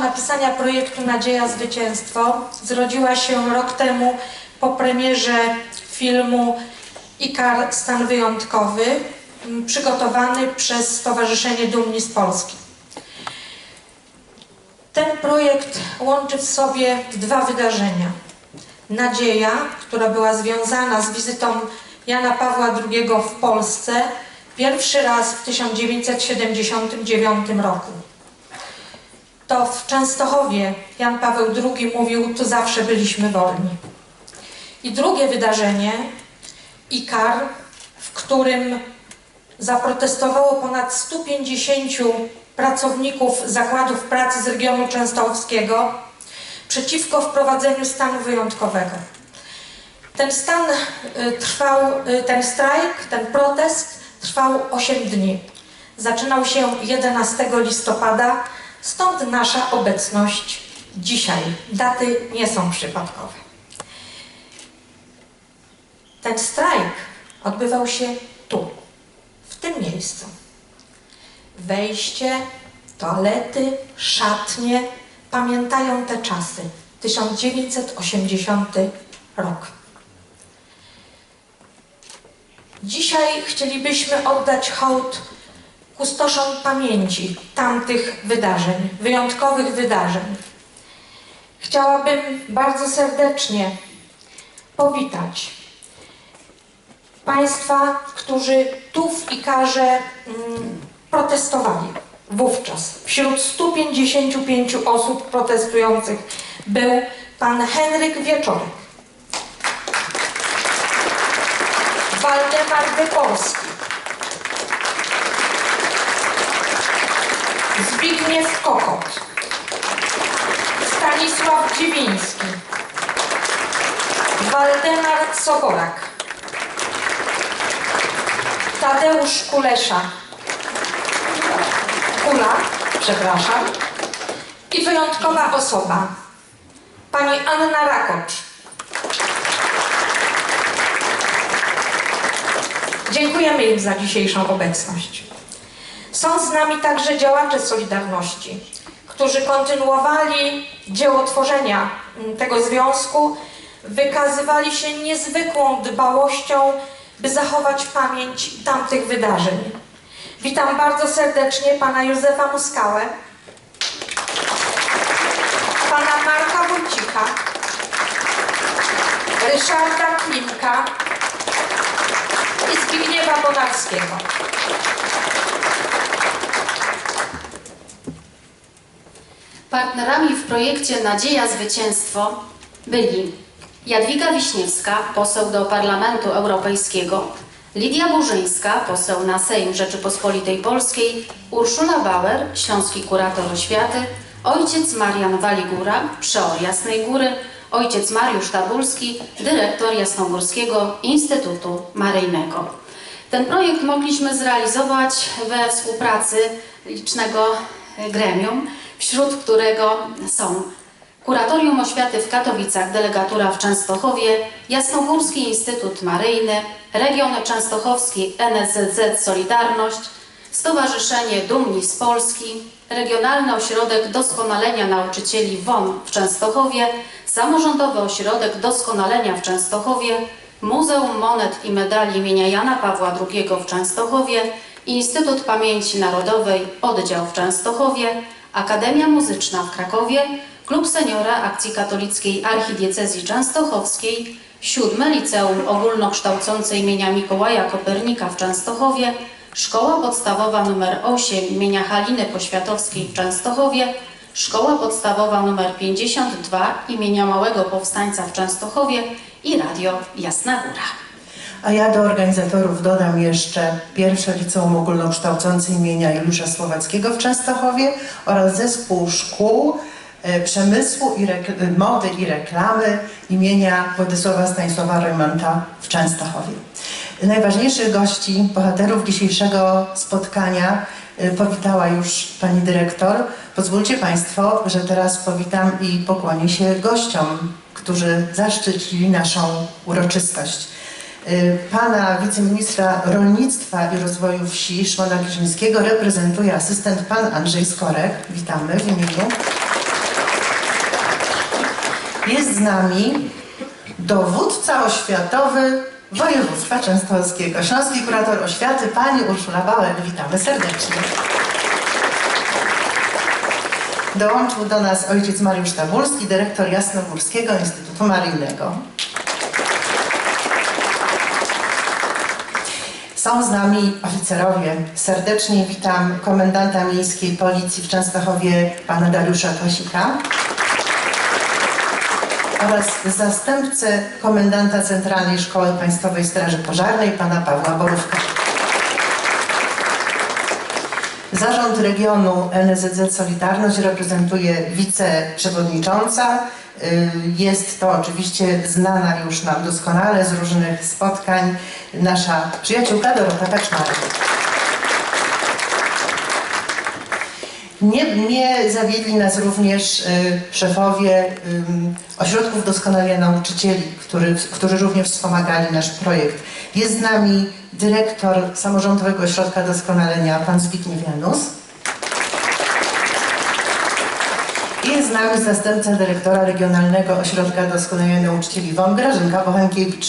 Napisania projektu Nadzieja Zwycięstwo zrodziła się rok temu po premierze filmu Ikar Stan Wyjątkowy, przygotowany przez Stowarzyszenie Dumni z Polski. Ten projekt łączy w sobie dwa wydarzenia. Nadzieja, która była związana z wizytą Jana Pawła II w Polsce pierwszy raz w 1979 roku. To w Częstochowie Jan Paweł II mówił, tu zawsze byliśmy wolni. I drugie wydarzenie, IKAR, w którym zaprotestowało ponad 150 pracowników zakładów pracy z regionu częstochowskiego przeciwko wprowadzeniu stanu wyjątkowego. Ten stan y, trwał, y, ten strajk, ten protest trwał 8 dni. Zaczynał się 11 listopada, stąd nasza obecność dzisiaj. Daty nie są przypadkowe. Ten strajk odbywał się tu, w tym miejscu. Wejście, toalety, szatnie pamiętają te czasy. 1980 rok. Dzisiaj chcielibyśmy oddać hołd kustoszom pamięci tamtych wydarzeń, wyjątkowych wydarzeń. Chciałabym bardzo serdecznie powitać Państwa, którzy tu w Ikarze mm, protestowali wówczas. Wśród 155 osób protestujących był pan Henryk Wieczorek, Waldemar Wyporski, Zbigniew Kokot, Stanisław Dziwiński, Waldemar Soborak, Tadeusz Kulesza, Kula, przepraszam, i wyjątkowa osoba, pani Anna Rakocz. Dziękujemy im za dzisiejszą obecność. Są z nami także działacze Solidarności, którzy kontynuowali dzieło tworzenia mm, tego związku, wykazywali się niezwykłą dbałością, by zachować pamięć tamtych wydarzeń. Witam bardzo serdecznie pana Józefa Muskałę, pana Marka Wójcika, Ryszarda Klimka i Zbigniewa Bonarskiego. Partnerami w projekcie Nadzieja Zwycięstwo byli Jadwiga Wiśniewska, poseł do Parlamentu Europejskiego, Lidia Burzyńska, poseł na Sejm Rzeczypospolitej Polskiej, Urszula Bauer, śląski kurator oświaty, ojciec Marian Waligura, przeor Jasnej Góry, ojciec Mariusz Tabulski, dyrektor Jasnogórskiego Instytutu Maryjnego. Ten projekt mogliśmy zrealizować we współpracy licznego gremium, wśród którego są Kuratorium Oświaty w Katowicach, delegatura w Częstochowie, Jasnogórski Instytut Maryjny, Region Częstochowski NSZZ Solidarność, Stowarzyszenie Dumni z Polski, Regionalny Ośrodek Doskonalenia Nauczycieli WON w Częstochowie, Samorządowy Ośrodek Doskonalenia w Częstochowie, Muzeum Monet i Medali imienia Jana Pawła II w Częstochowie, Instytut Pamięci Narodowej Oddział w Częstochowie, Akademia Muzyczna w Krakowie, Klub Seniora Akcji Katolickiej Archidiecezji Częstochowskiej, Siódme Liceum Ogólnokształcące imienia Mikołaja Kopernika w Częstochowie, Szkoła Podstawowa nr 8 imienia Haliny Poświatowskiej w Częstochowie, Szkoła Podstawowa nr 52 imienia Małego Powstańca w Częstochowie i Radio Jasna Góra. A ja do organizatorów dodam jeszcze pierwsze liceum ogólnokształcące imienia Juliusza Słowackiego w Częstochowie oraz zespół szkół e, przemysłu i rekl- mody i reklamy imienia Władysława Stanisława Remonta w Częstochowie. Najważniejszych gości, bohaterów dzisiejszego spotkania e, powitała już pani dyrektor. Pozwólcie Państwo, że teraz powitam i pokłonię się gościom, którzy zaszczycili naszą uroczystość. Y, Pana wiceministra rolnictwa i rozwoju wsi Szymona Giżyńskiego reprezentuje asystent pan Andrzej Skorek. Witamy w imieniu. z nami dowódca oświatowy województwa częstochowskiego, śląski kurator oświaty, pani Urszula Bauer. Witamy serdecznie. Dołączył do nas ojciec Mariusz Tabulski, dyrektor Jasnogórskiego Instytutu Maryjnego. Są z nami oficerowie. Serdecznie witam komendanta miejskiej policji w Częstochowie, pana Dariusza Kosika oraz zastępcę komendanta Centralnej Szkoły Państwowej Straży Pożarnej, pana Pawła Borówka. Zarząd regionu NSZZ Solidarność reprezentuje wiceprzewodnicząca. Y, Jest to oczywiście znana już nam doskonale z różnych spotkań nasza przyjaciółka Dorota Kaczmarek. Nie, nie zawiedli nas również y, szefowie ym, ośrodków doskonalenia nauczycieli, który, którzy również wspomagali nasz projekt. Jest z nami dyrektor Samorządowego Ośrodka Doskonalenia, pan Zbigniew Janus. I Jest z nami zastępca dyrektora Regionalnego Ośrodka Doskonalenia Nauczycieli WON, Grażynka Bochenkiewicz.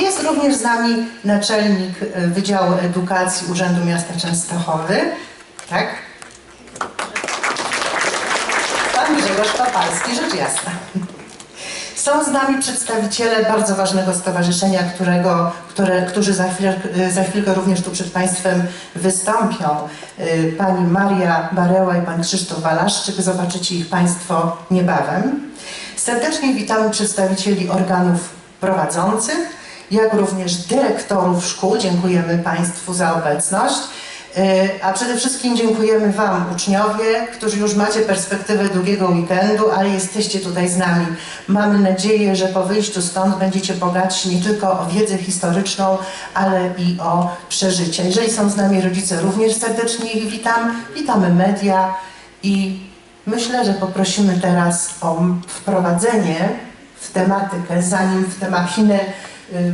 Jest również z nami naczelnik y, Wydziału Edukacji Urzędu Miasta Częstochowy. Tak? Pan Grzegorz Papalski, rzecz jasna. Są z nami przedstawiciele bardzo ważnego stowarzyszenia, którego, które, którzy za, chwilę, za chwilkę również tu przed Państwem wystąpią. Y, Pani Maria Bareła i Pan Krzysztof Walaszczyk. Zobaczycie ich Państwo niebawem. Serdecznie witamy przedstawicieli organów prowadzących, jak również dyrektorów szkół. Dziękujemy Państwu za obecność. Y, A przede wszystkim dziękujemy Wam, uczniowie, którzy już macie perspektywę długiego weekendu, ale jesteście tutaj z nami. Mamy nadzieję, że po wyjściu stąd będziecie bogaci nie tylko o wiedzę historyczną, ale i o przeżycia. Jeżeli są z nami rodzice, również serdecznie ich witam. Witamy media i myślę, że poprosimy teraz o wprowadzenie w tematykę, zanim w tę machinę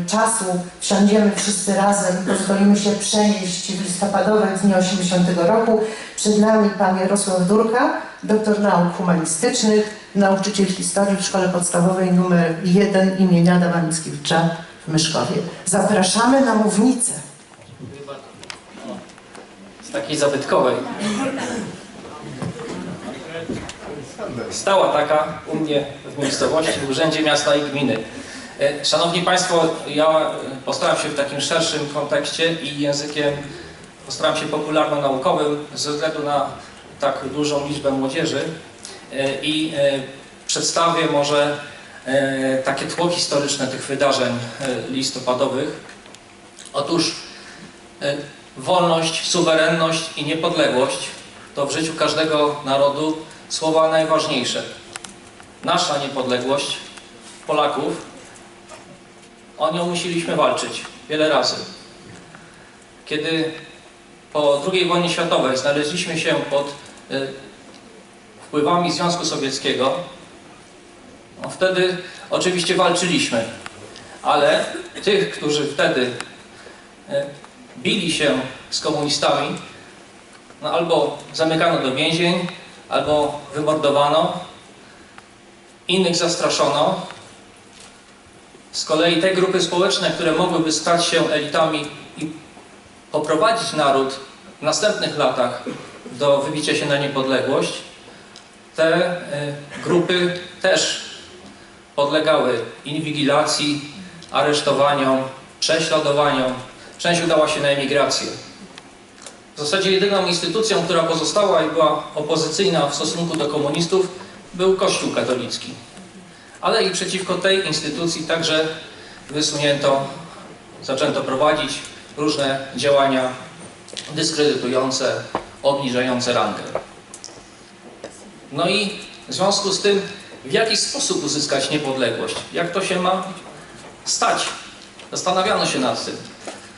czasu wsiądziemy wszyscy razem i pozwolimy się przenieść w listopadowe dni 80 roku. Przed nami pan Jarosław Durka, doktor nauk humanistycznych, nauczyciel historii w Szkole Podstawowej nr 1 imienia Adama Mickiewicza w Myszkowie. Zapraszamy na mównicę. z takiej zabytkowej. Stała taka u mnie w miejscowości, w Urzędzie Miasta i Gminy. E, Szanowni Państwo, ja e, postaram się w takim szerszym kontekście i językiem postaram się popularno-naukowym ze względu na tak dużą liczbę młodzieży e, i przedstawię może takie tło historyczne tych wydarzeń listopadowych. Otóż wolność, suwerenność i niepodległość to w życiu każdego narodu słowa najważniejsze. Nasza niepodległość, Polaków, o nią musieliśmy walczyć wiele razy. Kiedy po II wojnie światowej znaleźliśmy się pod y, wpływami Związku Sowieckiego, no wtedy oczywiście walczyliśmy, ale tych, którzy wtedy y, bili się z komunistami, no albo zamykano do więzień, albo wymordowano, innych zastraszono. Z kolei te grupy społeczne, które mogłyby stać się elitami i poprowadzić naród w następnych latach do wybicia się na niepodległość, te y, grupy też podlegały inwigilacji, aresztowaniom, prześladowaniom. Część udała się na emigrację. W zasadzie jedyną instytucją, która pozostała i była opozycyjna w stosunku do komunistów, był Kościół katolicki. Ale i przeciwko tej instytucji także wysunięto, zaczęto prowadzić różne działania dyskredytujące, obniżające rangę. No i w związku z tym, w jaki sposób uzyskać niepodległość? Jak to się ma stać? Zastanawiano się nad tym.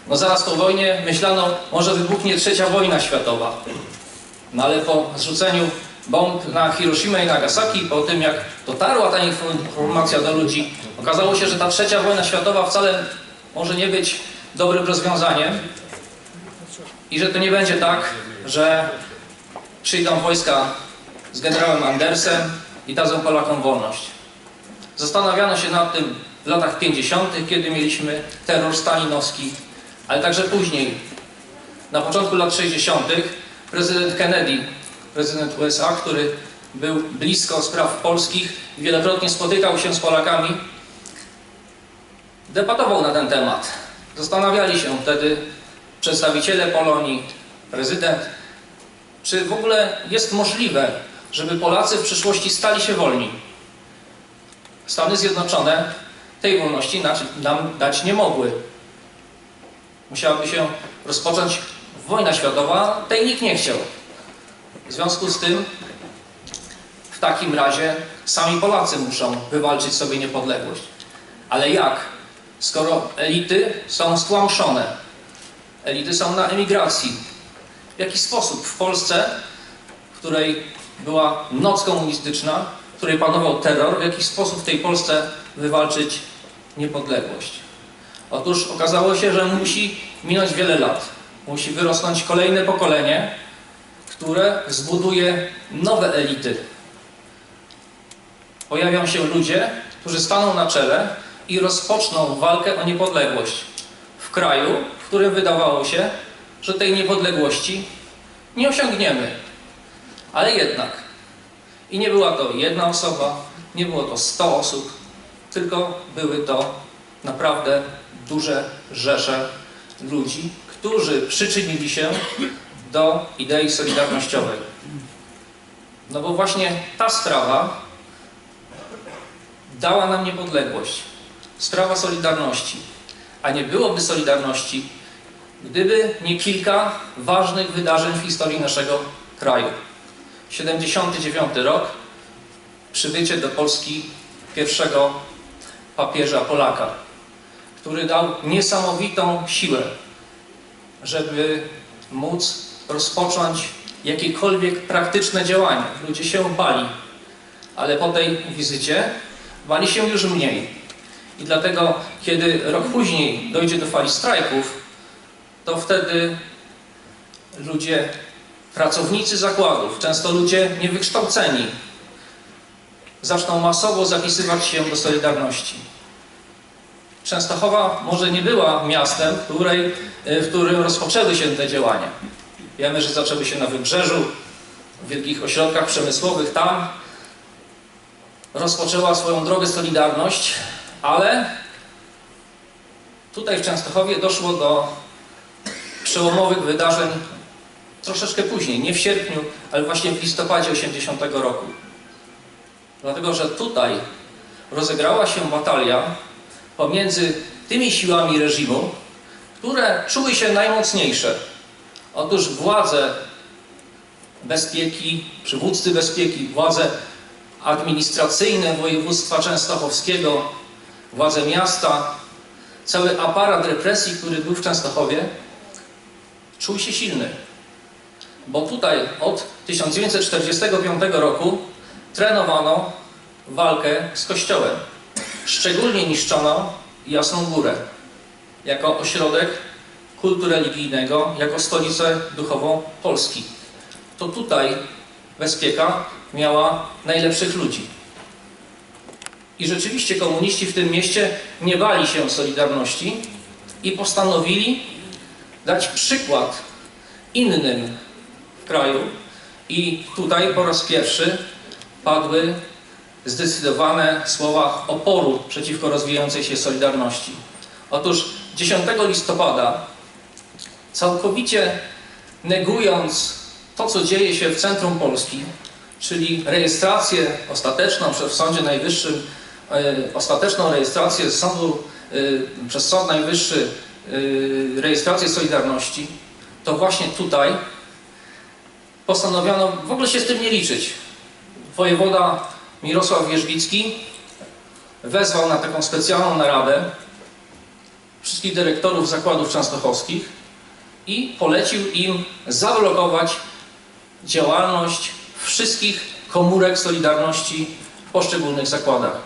No zaraz po wojnie myślano, może wybuchnie trzecia wojna światowa. No ale po zrzuceniu bomb na Hiroshima i Nagasaki, po tym jak dotarła ta informacja do ludzi, okazało się, że ta trzecia wojna światowa wcale może nie być dobrym rozwiązaniem i że to nie będzie tak, że przyjdą wojska z generałem Andersem i dadzą Polakom wolność. Zastanawiano się nad tym w latach 50., kiedy mieliśmy terror stalinowski, ale także później. Na początku lat 60. prezydent Kennedy, prezydent USA, który był blisko spraw polskich, wielokrotnie spotykał się z Polakami, debatował na ten temat. Zastanawiali się wtedy przedstawiciele Polonii, prezydent, czy w ogóle jest możliwe, żeby Polacy w przyszłości stali się wolni. Stany Zjednoczone tej wolności nam dać nie mogły. Musiałaby się rozpocząć wojna światowa, tej nikt nie chciał. W związku z tym, w takim razie sami Polacy muszą wywalczyć sobie niepodległość. Ale jak? Skoro elity są stłamszone, elity są na emigracji, w jaki sposób w Polsce, w której była noc komunistyczna, w której panował terror, w jaki sposób w tej Polsce wywalczyć niepodległość? Otóż okazało się, że musi minąć wiele lat. Musi wyrosnąć kolejne pokolenie, które zbuduje nowe elity. Pojawią się ludzie, którzy staną na czele i rozpoczną walkę o niepodległość w kraju, w którym wydawało się, że tej niepodległości nie osiągniemy. Ale jednak. I nie była to jedna osoba, nie było to 100 osób, tylko były to naprawdę duże rzesze ludzi, którzy przyczynili się do idei solidarnościowej. No bo właśnie ta sprawa dała nam niepodległość. Sprawa Solidarności. A nie byłoby Solidarności, gdyby nie kilka ważnych wydarzeń w historii naszego kraju. 79 rok, przybycie do Polski pierwszego papieża Polaka, który dał niesamowitą siłę, żeby móc rozpocząć jakiekolwiek praktyczne działania. Ludzie się bali, ale po tej wizycie bali się już mniej. I dlatego, kiedy rok później dojdzie do fali strajków, to wtedy ludzie, pracownicy zakładów, często ludzie niewykształceni, zaczną masowo zapisywać się do Solidarności. Częstochowa może nie była miastem, w, której, w którym rozpoczęły się te działania. Wiemy, że zaczęły się na Wybrzeżu, w wielkich ośrodkach przemysłowych. Tam rozpoczęła swoją drogę Solidarność, ale tutaj w Częstochowie doszło do przełomowych wydarzeń troszeczkę później, nie w sierpniu, ale właśnie w listopadzie 80 roku. Dlatego, że tutaj rozegrała się batalia pomiędzy tymi siłami reżimu, które czuły się najmocniejsze. Otóż władze bezpieki, przywódcy bezpieki, władze administracyjne województwa częstochowskiego, władze miasta, cały aparat represji, który był w Częstochowie, czuł się silny. Bo tutaj od 1945 roku trenowano walkę z Kościołem. Szczególnie niszczono Jasną Górę jako ośrodek kultu religijnego, jako stolicę duchową Polski. To tutaj bezpieka miała najlepszych ludzi. I rzeczywiście komuniści w tym mieście nie bali się Solidarności i postanowili dać przykład innym w kraju. I tutaj po raz pierwszy padły zdecydowane słowa oporu przeciwko rozwijającej się Solidarności. Otóż 10 listopada, całkowicie negując to, co dzieje się w centrum Polski, czyli rejestrację ostateczną przez Sądzie Najwyższym, e, ostateczną rejestrację z sądu, e, przez Sąd Najwyższy, e, rejestrację Solidarności, to właśnie tutaj postanowiono w ogóle się z tym nie liczyć. Wojewoda Mirosław Wierzbicki wezwał na taką specjalną naradę wszystkich dyrektorów zakładów częstochowskich i polecił im zablokować działalność wszystkich komórek Solidarności w poszczególnych zakładach.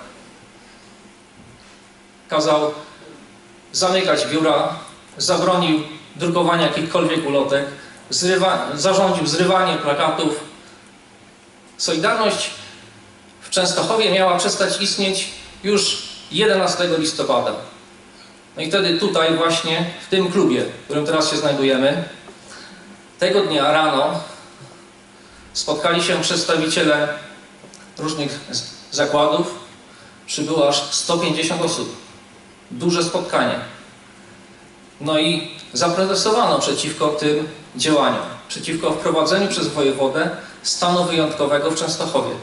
Kazał zamykać biura, zabronił drukowania jakichkolwiek ulotek, zrywa, zarządził zrywanie plakatów. Solidarność w Częstochowie miała przestać istnieć już 11 listopada. No i wtedy tutaj właśnie, w tym klubie, w którym teraz się znajdujemy, tego dnia rano spotkali się przedstawiciele różnych zakładów. Przybyło aż 150 osób. Duże spotkanie. No i zaprotestowano przeciwko tym działaniom, przeciwko wprowadzeniu przez wojewodę stanu wyjątkowego w Częstochowie.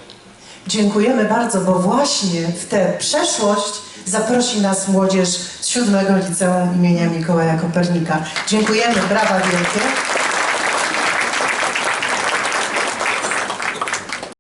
Dziękujemy bardzo, bo właśnie w tę przeszłość zaprosi nas młodzież z siódmego liceum imienia Mikołaja Kopernika. Dziękujemy, brawa wielkie.